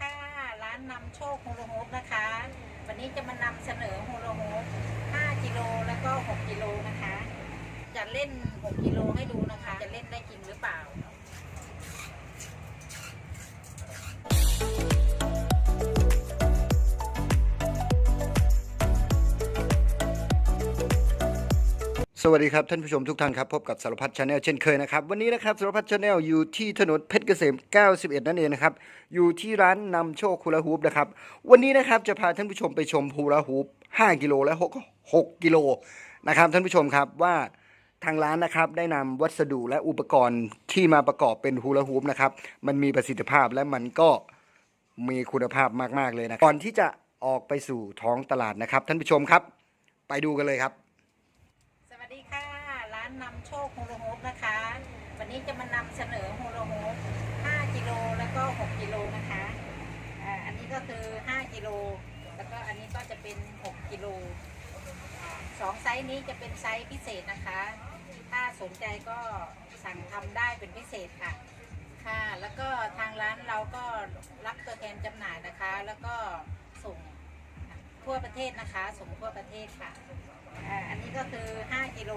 ค่ะ ร้านนำโชคฮูลาโฮปนะคะ วันนี้จะมานำเสนอฮูลาโฮป5กิโลแล้วก็ 6กิโลนะคะ จะเล่น 6กิโลให้ดูนะคะ จะเล่นได้จริงหรือเปล่า วัสดีครับ ท่านผู้ชมทุกท่านครับ พบกับสารพัดชาแนลเช่นเคยนะครับ วันนี้นะครับสารพัดชาแนลอยู่ที่ถนนเพชรเกษม 91 นั่นเองนะครับ อยู่ที่ร้านนำโชคฮูลาฮูปนะครับ วันนี้นะครับจะพาท่านผู้ชมไปชมฮูลาฮูป 5 กิโลและ 6 6 กิโลนะครับ ท่านผู้ชมครับว่าทางร้านนะครับได้นำวัสดุและอุปกรณ์ที่มาประกอบเป็นฮูลาฮูปนะครับมันมีประสิทธิภาพและมันก็มีคุณภาพมากๆเลยนะก่อนที่จะออกไปสู่ท้องตลาดนะครับ ท่านผู้ชมครับ ไปดูกันเลยครับ ค่ะ ร้านนำโชคฮูลาโฮปนะคะ วันนี้จะมานำเสนอฮูลาโฮป5กิโลแล้วก็ 6กิโลนะคะอ่าอันนี้ก็คือ 5กิโลแล้วก็อันนี้ก็จะเป็น 6กิโลสองไซส์นี้จะเป็นไซส์พิเศษนะคะ ถ้าสนใจก็สั่งทำได้เป็นพิเศษค่ะ ค่ะ แล้วก็ทางร้านเราก็รับตัวแทนจำหน่ายนะคะ แล้วก็ส่งทั่วประเทศนะคะส่งทั่วประเทศค่ะ อ่าอันนี้ก็คือ 5กิโล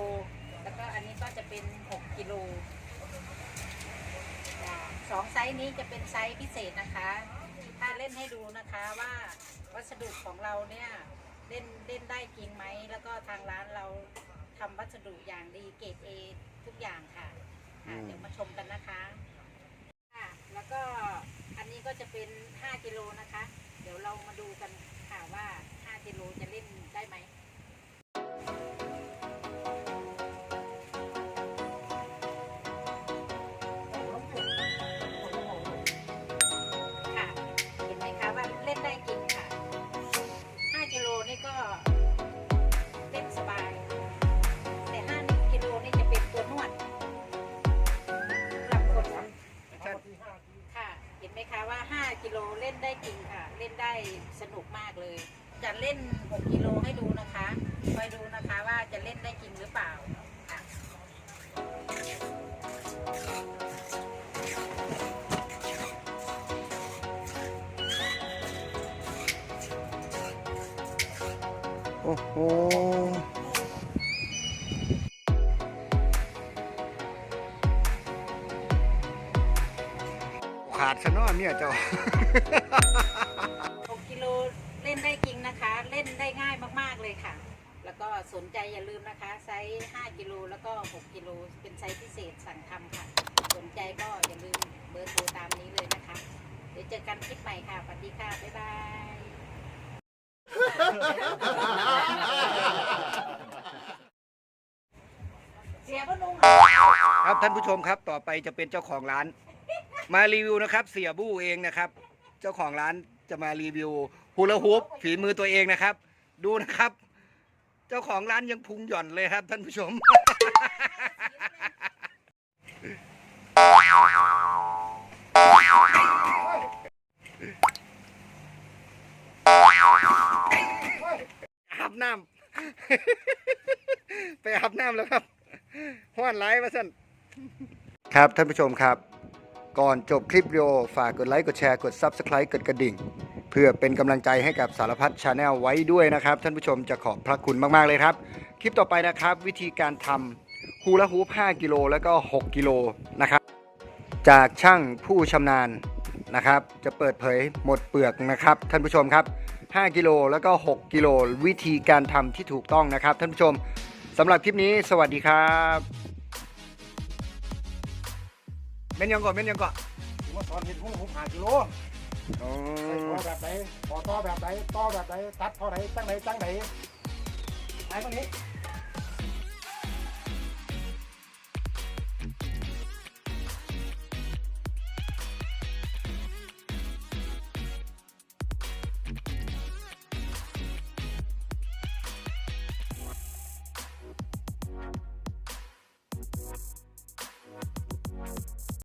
แล้วก็อันนี้ก็จะเป็น 6กิโลอ่าสองไซส์นี้จะเป็นไซส์พิเศษนะคะ ถ้าเล่นให้ดูนะคะว่าวัสดุของเราเนี่ยเล่นเล่นได้จริงไหม แล้วก็ทางร้านเราทำวัสดุอย่างดีเกรดเอทุกอย่างค่ะอ่าอืมเดี๋ยวมาชมกันนะคะค่ะแล้วก็อันนี้ก็จะเป็น 5กิโลนะคะ เดี๋ยวเรามาดูกันค่ะว่า 5กิโลจะเล่นได้ไหม ค่ะ เห็นไหมคะว่า 5 กิโลเล่นได้จริงค่ะ เล่นได้สนุกมากเลย จะเล่น 6 กิโลให้ดูนะคะคอยดูนะคะว่าจะเล่นได้จริงหรือเปล่าค่ะโอ้โห ขาดซะเนอเนี่ยเจ้า 6กิโลเล่นได้จริงนะคะ เล่นได้ง่ายมากๆเลยค่ะ แล้วก็สนใจอย่าลืมนะคะ ไซส์ 5 กิโลแล้วก็ 6 กิโลเป็นไซส์พิเศษสั่งทำค่ะ สนใจก็อย่าลืมเบอร์โทรตามนี้เลยนะคะ เดี๋ยวเจอกันคลิปใหม่ค่ะสวัสดีค่ะ บ๊ายบาย เสียพนุง ครับท่านผู้ชมครับต่อไปจะเป็นเจ้าของร้าน มารีวิวนะครับ เสียบู้เองนะครับ เจ้าของร้านจะมารีวิวฮูลาฮูปฝีมือตัวเองนะครับ ดูนะครับ เจ้าของร้านยังพุงหย่อนเลยครับท่านผู้ชม อาบน้ำ ไปอาบน้ำแล้วครับห้อนไลฟ์มาสั่นครับท่านผู้ชมครับ ก่อนจบคลิปวิดีโอฝากกดไลค์กดแชร์กด Subscribe กดกระดิ่ง เพื่อเป็นกำลังใจให้กับสารพัดชาแนลไว้ด้วยนะครับ ท่านผู้ชมจะขอบพระคุณมาก ๆ เลยครับ คลิปต่อไปนะครับ วิธีการทำฮูลาฮูป5กิโลแล้วก็ 6 กิโลนะครับ จากช่างผู้ชำนาญนะครับ จะเปิดเผยหมดเปลือกนะครับ ท่านผู้ชมครับ 5 กิโลแล้วก็ 6 กิโลวิธีการทำที่ถูกต้องนะครับ ท่านผู้ชมสำหรับคลิปนี้ สวัสดีครับ ม่นยังก่อนเม่นยังก่อนผมมาสอนเห็ดหุ้มผมหากิโลอ๋อใส่ต่อแบบไหนต่อต่อแบบไหนต่อแบบไหนตัดเท่าไหนจังไหนจังไหนไอ้ตรงนี้